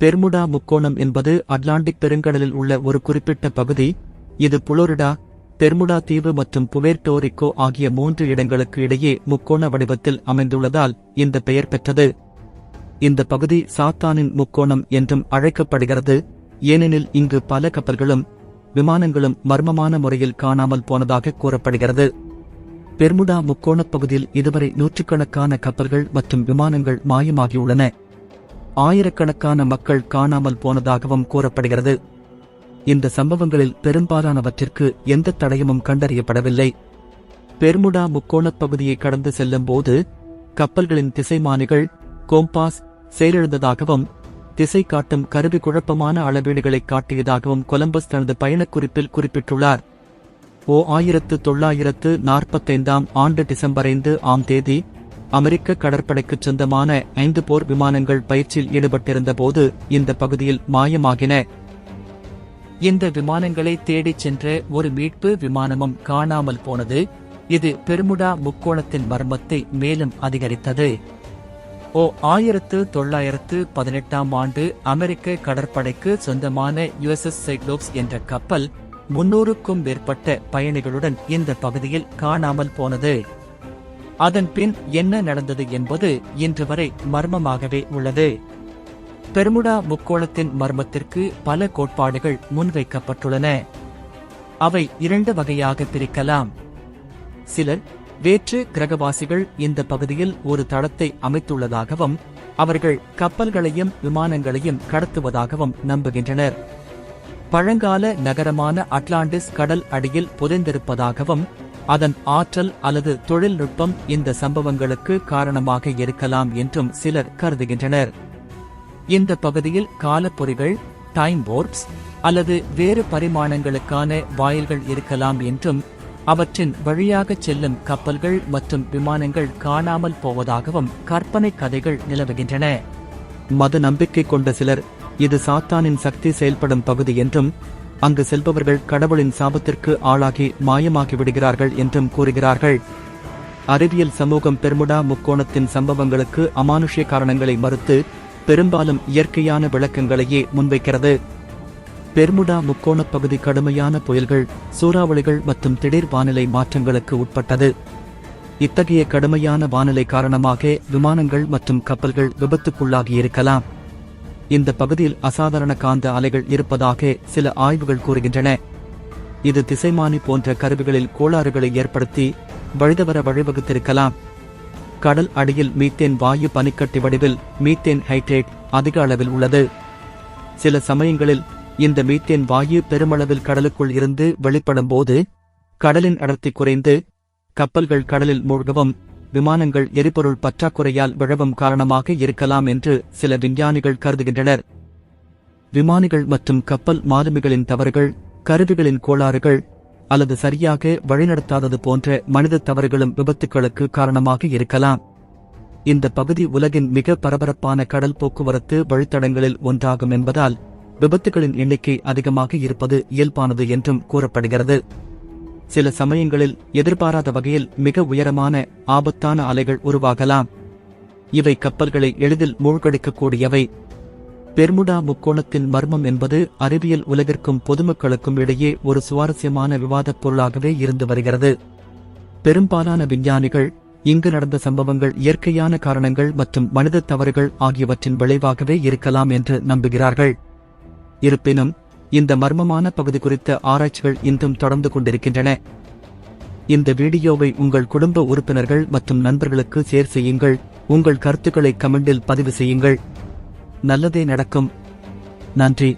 Bermuda முக்கோணம் என்பது Atlantic பெருங்கடலில் உள்ள ஒரு குறிப்பிட்ட பகுதி. இது புளோரிடா பெர்முடா தீவு மற்றும் புவேர்டோரிக்கோ ஆகிய மூன்று இடங்களுக்கு இடையே முக்கோண வடிவத்தில் அமைந்துள்ளதால் இந்த பெயர் பெற்றது. இந்த பகுதி சாத்தானின் முக்கோணம் என்றும் அழைக்கப்படுகிறது. ஏனெனில் இங்கு பல கப்பல்களும் விமானங்களும் மர்மமான முறையில் காணாமல் போனதாக கூறப்படுகிறது. பெர்முடா முக்கோணப் பகுதியில் இதுவரை நூற்றுக்கணக்கான கப்பல்கள் மற்றும் விமானங்கள் மாயமாகியுள்ளன. ஆயிரக்கணக்கான மக்கள் காணாமல் போனதாகவும் கூறப்படுகிறது. இந்த சம்பவங்களில் பெரும்பாலானவற்றிற்கு எந்த தடயமும் கண்டறியப்படவில்லை. பெர்முடா முக்கோணப் பகுதியை கடந்து செல்லும் போது கப்பல்களின் திசைமானிகள் கோம்பாஸ் செயலிழந்ததாகவும் திசை காட்டும் கருவி குழப்பமான அளவீடுகளை காட்டியதாகவும் கொலம்பஸ் தனது பயணக்குறிப்பில் குறிப்பிட்டுள்ளார். ஓ ஆயிரத்து தொள்ளாயிரத்து நாற்பத்தைந்தாம் ஆண்டு டிசம்பர் ஐந்து ஆம் தேதி அமெரிக்க கடற்படைக்குச் சொந்தமான ஐந்து போர் விமானங்கள் பயிற்சியில் ஈடுபட்டிருந்த போது இந்த பகுதியில் மாயமாகின. இந்த விமானங்களை தேடிச் சென்ற ஒரு மீட்பு விமானமும் காணாமல் போனது. இது பெருமுடா முக்கோணத்தின் மர்மத்தை மேலும் அதிகரித்தது. ஓ ஆயிரத்து தொள்ளாயிரத்து பதினெட்டாம் ஆண்டு அமெரிக்க கடற்படைக்கு சொந்தமான யுஎஸ்எஸ் சைக்ளோப்ஸ் என்ற கப்பல் முன்னூறுக்கும் மேற்பட்ட பயணிகளுடன் இந்த பகுதியில் காணாமல் போனது. அதன் பின் என்ன நடந்தது என்பது இன்று வரை மர்மமாகவே உள்ளது. பெர்முடா முக்கோணத்தின் மர்மத்திற்கு பல கோட்பாடுகள் முன்வைக்கப்பட்டுள்ளன. அவை இரண்டு வகையாக பிரிக்கலாம். சிலர் வேற்று கிரகவாசிகள் இந்த பகுதியில் ஒரு தளத்தை அமைத்துள்ளதாகவும் அவர்கள் கப்பல்களையும் விமானங்களையும் கடத்துவதாகவும் நம்புகின்றனர். பழங்கால நகரமான அட்லாண்டிஸ் கடல் அடியில் புதைந்திருப்பதாகவும் அதன் ஆற்றல் அல்லது தொழில்நுட்பம் இந்த சம்பவங்களுக்கு காரணமாக இருக்கலாம் என்றும் சிலர் கருதுகின்றனர். இந்த பகுதியில் காலப்பொறிகள் டைம் போர்ப்ஸ் அல்லது வேறு பரிமாணங்களுக்கான வாயில்கள் இருக்கலாம் என்றும் அவற்றின் வழியாக செல்லும் கப்பல்கள் மற்றும் விமானங்கள் காணாமல் போவதாகவும் கற்பனை கதைகள் நிலவுகின்றன. மத நம்பிக்கை கொண்ட சிலர் இது சாத்தானின் சக்தி செயல்படும் பகுதி என்றும் அங்கு செல்பவர்கள் கடவுளின் சாபத்திற்கு ஆளாகி மாயமாகி விடுகிறார்கள் என்றும் கூறுகிறார்கள். அறிவியல் சமூகம் பெர்முடா முக்கோணத்தின் சம்பவங்களுக்கு அமானுஷ்ய காரணங்களை மறுத்து பெரும்பாலும் இயற்கையான விளக்கங்களையே முன்வைக்கிறது. பெர்முடா முக்கோணப் பகுதி கடுமையான புயல்கள் சூறாவளிகள் மற்றும் திடீர் வானிலை மாற்றங்களுக்கு உட்பட்டது. இத்தகைய கடுமையான வானிலை காரணமாக விமானங்கள் மற்றும் கப்பல்கள் விபத்துக்குள்ளாகியிருக்கலாம். இந்த பகுதியில் அசாதாரண காந்த அலைகள் இருப்பதாக சில ஆய்வுகள் கூறுகின்றன. இது திசைமானி போன்ற கருவிகளில் கோளாறுகளை ஏற்படுத்தி வழிதவர வழிவகுத்திருக்கலாம். கடல் அடியில் மீத்தேன் வாயு பனிக்கட்டி வடிவில் மீத்தேன் ஹைட்ரேட் அதிக அளவில் உள்ளது. சில சமயங்களில் இந்த மீத்தேன் வாயு பெருமளவில் கடலுக்குள் இருந்து வெளிப்படும் போது கடலின் அடர்த்தி குறைந்து கப்பல்கள் கடலில் மூழ்கவும் விமானங்கள் எரிபொருள் பற்றாக்குறையால் விழவும் காரணமாக இருக்கலாம் என்று சில விஞ்ஞானிகள் கருதுகின்றனர். விமானிகள் மற்றும் கப்பல் மாலுமிகளின் தவறுகள் கருவிகளின் கோளாறுகள் அல்லது சரியாக வழிநடத்தாதது போன்ற மனித தவறுகளும் விபத்துக்களுக்கு காரணமாக இருக்கலாம். இந்த பகுதி உலகின் மிக பரபரப்பான கடல் போக்குவரத்து வழித்தடங்களில் ஒன்றாகும் என்பதால் விபத்துகளின் எண்ணிக்கை அதிகமாக இருப்பது இயல்பானது என்றும் கூறப்படுகிறது. சில சமயங்களில் எதிர்பாராத வகையில் மிக உயரமான ஆபத்தான அலைகள் உருவாகலாம். இவை கப்பல்களை எளிதில் மூழ்கடிக்கக்கூடியவை. பெர்முடா முக்கோணத்தின் மர்மம் என்பது அறிவியல் உலகிற்கும் பொதுமக்களுக்கும் இடையே ஒரு சுவாரஸ்யமான விவாதப் பொருளாகவே இருந்து வருகிறது. பெரும்பாலான விஞ்ஞானிகள் இங்கு நடந்த சம்பவங்கள் இயற்கையான காரணங்கள் மற்றும் மனித தவறுகள் ஆகியவற்றின் விளைவாகவே இருக்கலாம் என்று நம்புகிறார்கள். இருப்பினும் இந்த மர்மமான பகுதி குறித்த ஆராய்ச்சிகள் இன்றும் தொடர்ந்து கொண்டிருக்கின்றன. இந்த வீடியோவை உங்கள் குடும்ப உறுப்பினர்கள் மற்றும் நண்பர்களுக்கு ஷேர் செய்யுங்கள். உங்கள் கருத்துக்களை கமெண்டில் பதிவு செய்யுங்கள். நல்லதே நடக்கும். நன்றி.